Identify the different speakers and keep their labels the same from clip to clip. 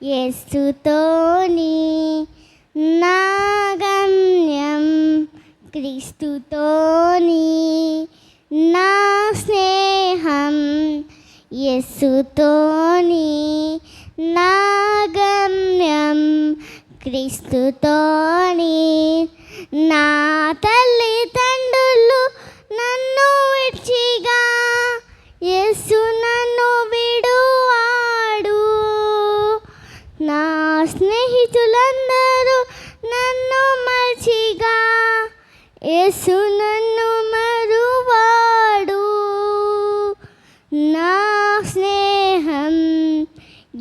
Speaker 1: యేసుతోని నా గమ్యం క్రీస్తుతోని నా స్నేహం యేసుతోని నా గమ్యం క్రీస్తుతోని నా తల్లిదండ్రులు స్నేహితులందరూ నన్ను మర్చిగా యేసు నన్ను మరువాడు నా స్నేహం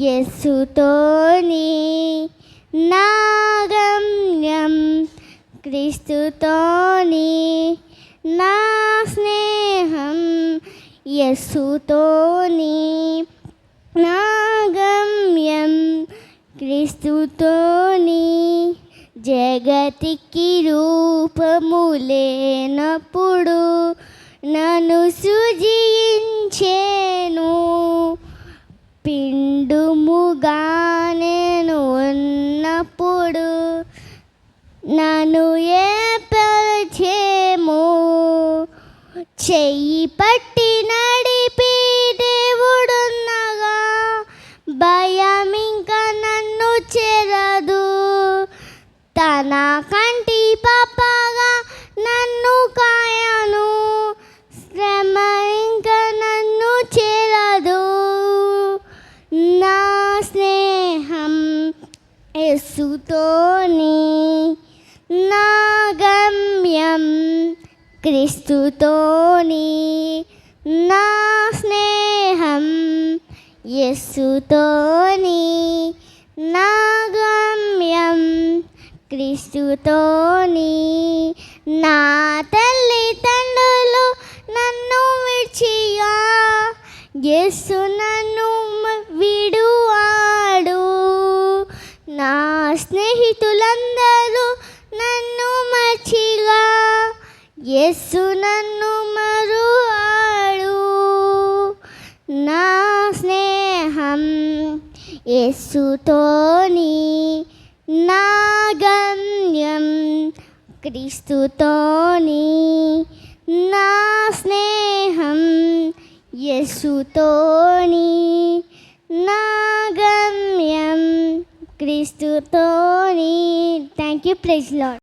Speaker 1: యేసుతోని నా గమ్యం క్రీస్తుతోని నా స్నేహం యేసుతోని నా గమ్యం క్రీస్తుతోని జగతికి రూపములేనప్పుడు నన్ను సుజించేను. పిండుముగా నేను ఉన్నప్పుడు నన్ను ఏపరిచేము చెయ్యి పట్టి నడిపి దేవుడున్నగా భయ యేసుతోని నా గమ్యం క్రీస్తుతోని నా స్నేహం యేసుతోని నా గమ్యం క్రీస్తుతోని నా తల్లిదండ్రులు నన్ను విడిచియా? యేసు నన్ను మ- స్నేహితులందరూ నన్ను మర్చిగా యేసు నన్ను మరువాడు నా స్నేహం ఎస్సుతోని నా గమ్యం క్రీస్తుతోని నా స్నేహం యేసుతోని to Tony. Thank you, praise Lord.